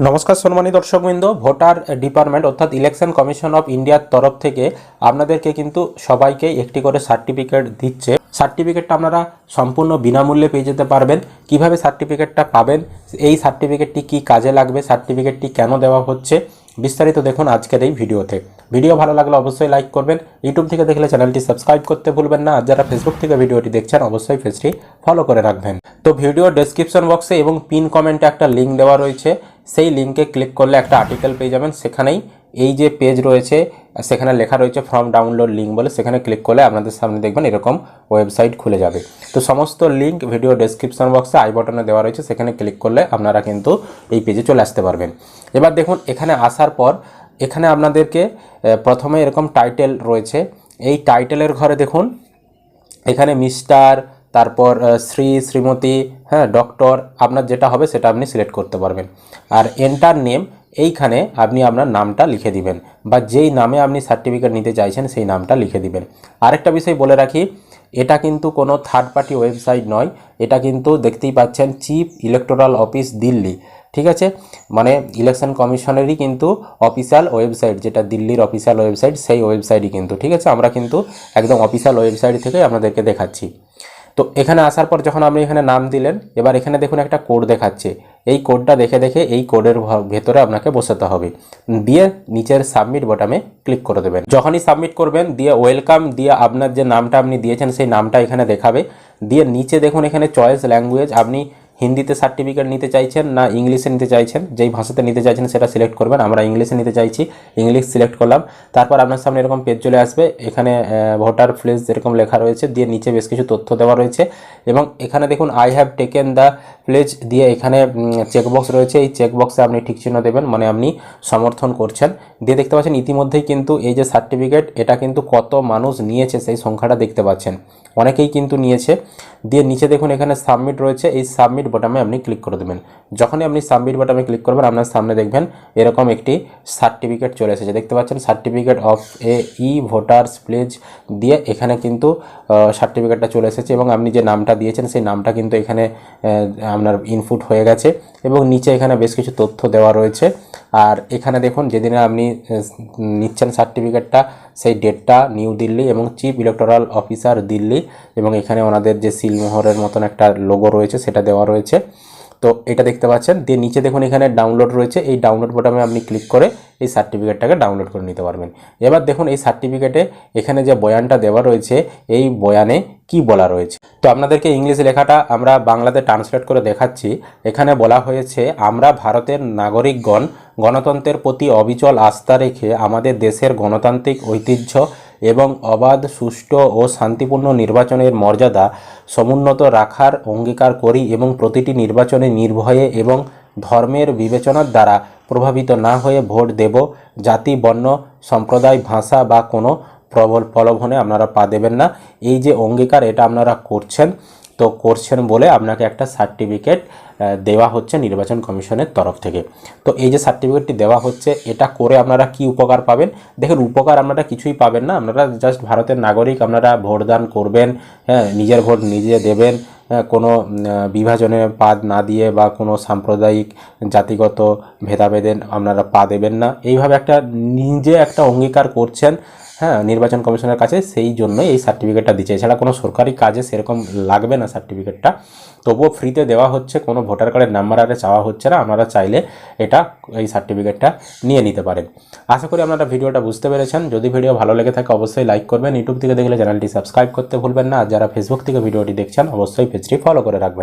নমস্কার সম্মানী দর্শকবৃন্দ, ভোটার ডিপার্টমেন্ট অর্থাৎ ইলেকশন কমিশন অফ ইন্ডিয়ার তরফ থেকে আপনাদেরকে কিন্তু সবাইকে একটি করে সার্টিফিকেট দিচ্ছে। সার্টিফিকেটটা আপনারা সম্পূর্ণ বিনামূল্যে পেয়ে যেতে পারবেন। কীভাবে সার্টিফিকেটটা পাবেন, এই সার্টিফিকেটটি কি কাজে লাগবে, সার্টিফিকেটটি কেন দেওয়া হচ্ছে, বিস্তারিত দেখুন আজকের এই ভিডিওতে। ভিডিও ভালো লাগলে অবশ্যই লাইক করবেন। ইউটিউব থেকে দেখলে চ্যানেলটি সাবস্ক্রাইব করতে ভুলবেন না। আর যারা ফেসবুক থেকে ভিডিওটি দেখছেন, অবশ্যই পেজটি ফলো করে রাখবেন। তো ভিডিও ডেসক্রিপশন বক্সে এবং পিন কমেন্টে একটা লিঙ্ক দেওয়া রয়েছে। সেই লিঙ্কে ক্লিক করলে একটা আর্টিকেল পেয়ে যাবেন। সেখানেই এই যে পেজ রয়েছে, সেখানে লেখা রয়েছে ফর্ম ডাউনলোড লিঙ্ক বলে। সেখানে ক্লিক করলে আপনাদের সামনে দেখবেন এরকম ওয়েবসাইট খুলে যাবে। তো সমস্ত লিঙ্ক ভিডিও ডেসক্রিপশন বক্সে আই বটনে দেওয়া রয়েছে। সেখানে ক্লিক করলে আপনারা কিন্তু এই পেজে চলে আসতে পারবেন। এবার দেখুন, এখানে আসার পর এখানে আপনাদেরকে প্রথমে এরকম টাইটেল রয়েছে। এই টাইটেলের ঘরে দেখুন, এখানে মিস্টার তারপর শ্রী, শ্রীমতী হ্যাঁ ডক্টর, আপনার যেটা হবে সেটা আপনি সিলেক্ট করতে পারবেন। আর এন্টার নেম, এইখানে আপনি আপনার নামটা লিখে দিবেন বা যেই নামে আপনি সার্টিফিকেট নিতে চাইছেন সেই নামটা লিখে দিবেন। আরেকটা বিষয় বলে রাখি, এটা কিন্তু কোনো থার্ড পার্টি ওয়েবসাইট নয়, এটা কিন্তু দেখতেই পাচ্ছেন চিফ ইলেকটোরাল অফিস দিল্লি, ঠিক আছে? মানে ইলেকশন কমিশনেরই কিন্তু অফিসিয়াল ওয়েবসাইট যেটা দিল্লির অফিসিয়াল ওয়েবসাইট সেই ওয়েবসাইটই কিন্তু, ঠিক আছে? আমরা কিন্তু একদম অফিসিয়াল ওয়েবসাইট থেকে আপনাদেরকে দেখাচ্ছি। তো এখানে আসার পর যখন আপনি এখানে নাম দিলেন, এবার এখানে দেখুন একটা কোড দেখাচ্ছে। এই কোডটা দেখে দেখে এই কোডের ভেতরে আপনাকে বসাতে হবে। দিয়ে নিচের সাবমিট বটামে ক্লিক করে দেবেন। যখনই সাবমিট করবেন, দিয়ে ওয়েলকাম দিয়ে আপনার যে নামটা আপনি দিয়েছেন, সেই নামটা এখানে দেখাবে। দিয়ে নিচে দেখুন এখানে চয়েস ল্যাঙ্গুয়েজ আপনি হিন্দিতে সার্টিফিকেট নিতে চাইছেন না ইংলিশে নিতে চাইছেন, যেই ভাষাতে নিতে চাইছেন সেটা সিলেক্ট করবেন। আমরা ইংলিশে নিতে চাইছি, ইংলিশ সিলেক্ট করলাম। তারপর আপনার সামনে এরকম পেজ চলে আসবে। এখানে ভোটার প্লেস যেরকম লেখা রয়েছে, দিয়ে নিচে বেশ কিছু তথ্য দেওয়া রয়েছে। এবং এখানে দেখুন I have taken the pledge দিয়ে এখানে চেকবক্স রয়েছে। এই চেকবক্সে আপনি ঠিক চিহ্ন দেবেন মানে আপনি সমর্থন করছেন। দিয়ে দেখতে পাচ্ছেন, ইতিমধ্যেই কিন্তু এই যে সার্টিফিকেট এটা কিন্তু কত মানুষ নিয়েছে সেই সংখ্যাটা দেখতে পাচ্ছেন। অনেকেই কিন্তু নিয়েছে। দিয়ে নিচে দেখুন, এখানে সাবমিট রয়েছে। এই সাবমিট বটামে আপনি ক্লিক করে দেবেন। যখনই আপনি সাবমিট বটামে ক্লিক করবেন, আপনার সামনে দেখবেন এরকম একটি সার্টিফিকেট চলে এসেছে। দেখতে পাচ্ছেন certificate of a e voters pledge দিয়ে এখানে কিন্তু সার্টিফিকেটটা চলে এসেছে এবং আপনি যে নামটা দিয়েছেন, সেই নামটা কিন্তু এখানে আপনার ইনপুট হয়ে গেছে এবং নিচে এখানে বেশ কিছু তথ্য দেওয়া রয়েছে। আর এখানে দেখুন, যেদিনে আপনি নিচ্ছেন সার্টিফিকেটটা সেই ডেটটা নিউ দিল্লি এবং চিফ ইলেকটোরাল অফিসার দিল্লি এবং এখানে ওনাদের যে সিলমোহরের মতন একটা লোগো রয়েছে, সেটা দেওয়া রয়েছে। তো এটা দেখতে পাচ্ছেন। দিয়ে নিচে দেখুন এখানে ডাউনলোড রয়েছে। এই ডাউনলোড বোটামে আপনি ক্লিক করে এই সার্টিফিকেটটাকে ডাউনলোড করে নিতে পারবেন। এবার দেখুন এই সার্টিফিকেটে এখানে যে বয়ানটা দেওয়া রয়েছে, এই বয়ানে কি বলা রয়েছে? তো আপনাদেরকে ইংলিশ লেখাটা আমরা বাংলাতে ট্রান্সলেট করে দেখাচ্ছি। এখানে বলা হয়েছে, আমরা ভারতের নাগরিকগণ গণতন্ত্রের প্রতি অবিচল আস্থা রেখে আমাদের দেশের গণতান্ত্রিক ঐতিহ্য এবং অবাধ, সুষ্ঠু ও শান্তিপূর্ণ নির্বাচনের মর্যাদা সমুন্নত রাখার অঙ্গীকার করি এবং প্রতিটি নির্বাচনে নির্ভয়ে এবং ধর্মের বিবেচনার দ্বারা প্রভাবিত না হয়ে ভোট দেব, জাতি, বর্ণ, সম্প্রদায়, ভাষা বা কোনো প্রবল প্রলোভনে আপনারা পা দেবেন না। এই যে অঙ্গীকার এটা আপনারা করছেন তো করছেন বলে আপনাকে একটা সার্টিফিকেট দেওয়া হচ্ছে নির্বাচন কমিশনের তরফ থেকে। তো এই যে সার্টিফিকেটটি দেওয়া হচ্ছে এটা করে আপনারা কি উপকার পাবেন? দেখেন উপকার আপনারা কিছুই পাবেন না। আপনারা জাস্ট ভারতের নাগরিক আপনারা ভোটদান করবেন হ্যাঁ নিজের ভোট নিজে দেবেন হ্যাঁ, কোনো বিভাজনে পাদ না দিয়ে বা কোনো সাম্প্রদায়িক জাতিগত ভেদাভেদে আপনারা পা দেবেন না। এইভাবে একটা নিজে একটা অঙ্গীকার করছেন হ্যাঁ নির্বাচন কমিশনের কাছে সেই জন্যই এই সার্টিফিকেটটা দিচ্ছে। এছাড়া কোনো সরকারি কাজে সেরকম লাগবে না সার্টিফিকেটটা তবুও ফ্রিতে দেওয়া হচ্ছে, কোনো ভোটার কার্ডের নাম্বার আরে চাওয়া হচ্ছে না। আপনারা চাইলে এটা এই সার্টিফিকেটটা নিয়ে নিতে পারেন। আশা করি আপনারা ভিডিওটা বুঝতে পেরেছেন। যদি ভিডিও ভালো লেগে থাকে, অবশ্যই লাইক করবেন। ইউটিউব থেকে দেখলে চ্যানেলটি সাবস্ক্রাইব করতে ভুলবেন না। আর যারা ফেসবুক থেকে ভিডিওটি দেখছেন, অবশ্যই পেজটি ফলো করে রাখবেন।